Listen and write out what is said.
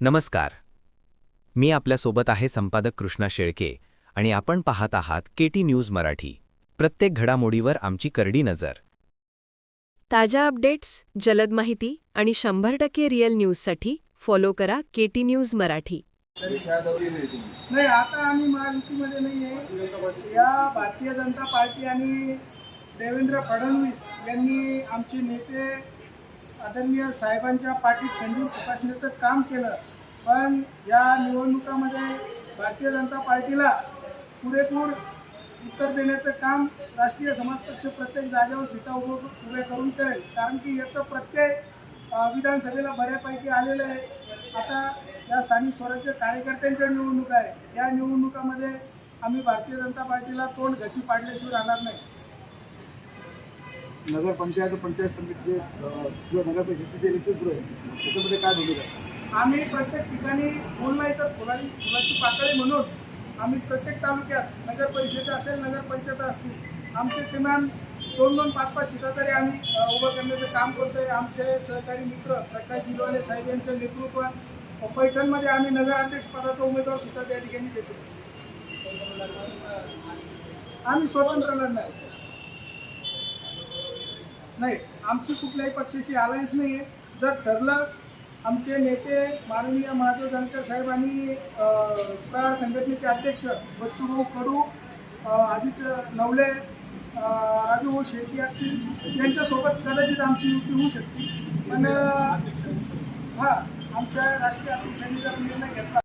नमस्कार. मी आपल्यासोबत आहे संपादक कृष्णा शेळके आणि आपण पाहत आहात केटी न्यूज मराठी. प्रत्येक घडामोडीवर आमची करडी नजर. ताज्या अपडेट्स जलद माहिती आणि शंभर टक्के रिअल न्यूजसाठी फॉलो करा केटी न्यूज मराठी. नाही आता आम्ही महायुतीमध्ये नाही आहे या भारतीय जनता पार्टी आणि देवेंद्र फडणवीस यांनी आमचे नेते आदरणीय साहेबांच्या पाठीत खंजीर तपासण्याचं काम केलं. पण या निवडणुकामध्ये भारतीय जनता पार्टीला पुरेपूर उत्तर देण्याचं काम राष्ट्रीय समाज पक्ष प्रत्येक जागेवर सीटा उभं उभे करून करेल. कारण की याचं प्रत्यय विधानसभेला बऱ्यापैकी आलेलं आहे. आता या स्थानिक स्वराज्य कार्यकर्त्यांच्या निवडणुका आहे या निवडणुकामध्ये आम्ही भारतीय जनता पार्टीला तोंड घशी पाडल्याशिवाय राहणार नाही. नगर पंचायत पंचायत समिती किंवा नगर परिषदेचे जे इलेक्शन सुरू आहे त्याच्यामध्ये काय भूमिका आहे? आम्ही प्रत्येक ठिकाणी फुल नाही तर फुलाची फुलाची पाकळी म्हणून. आम्ही प्रत्येक तालुक्यात नगर परिषद असेल नगर पंचायत असतील आमचे किमान दोन दोन पाच पाच सीटा तरी आम्ही उभं करण्याचं काम करतोय. आमचे सहकारी मित्र प्रकाश दिलवाले साहेब यांच्या नेतृत्वात पैठणमध्ये आम्ही नगराध्यक्ष पदाचा उमेदवार सुद्धा त्या ठिकाणी देतो आम्ही स्वतंत्र लढणार. नाही आमची कुठल्याही पक्षाशी अलायन्स नाही आहे जर ठरलं आमचे नेते माननीय महादेव जानकर साहेब आणि प्रहार संघटनेचे अध्यक्ष बच्चूभाऊ कडू आदित्य नवले राजूभाऊ शेट्टी असतील यांच्यासोबत कदाचित आमची युती होऊ शकते. पण हां आमच्या राष्ट्रीय अध्यक्षांनी जर निर्णय घेतला